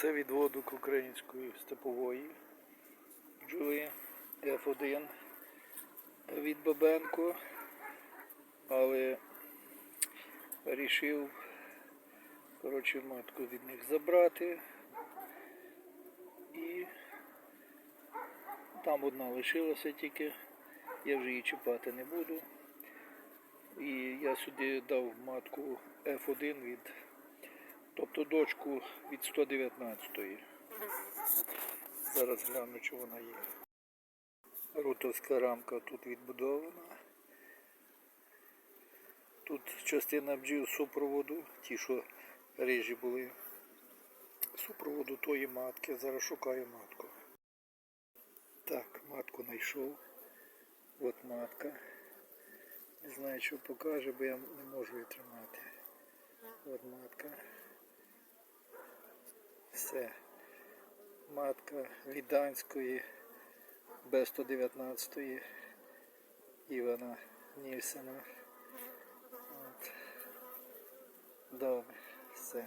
Це відводок української степової бджоли F1 від Бабенко, але вирішив коротше, матку від них забрати і там одна лишилася тільки, я вже її чіпати не буду. І я сюди дав матку F1 від, тобто дочку від 119-ї. Зараз гляну, чи вона є. Рутовська рамка тут відбудована. Тут частина бджіл супроводу, ті, що рижі були. Супроводу тої матки. Зараз шукаю матку. Так, матку знайшов. От матка. Не знаю, що покаже, бо я не можу її тримати. От матка. Все. Матка Віданської Б-119 Івана Нільсена. От. Добре, все.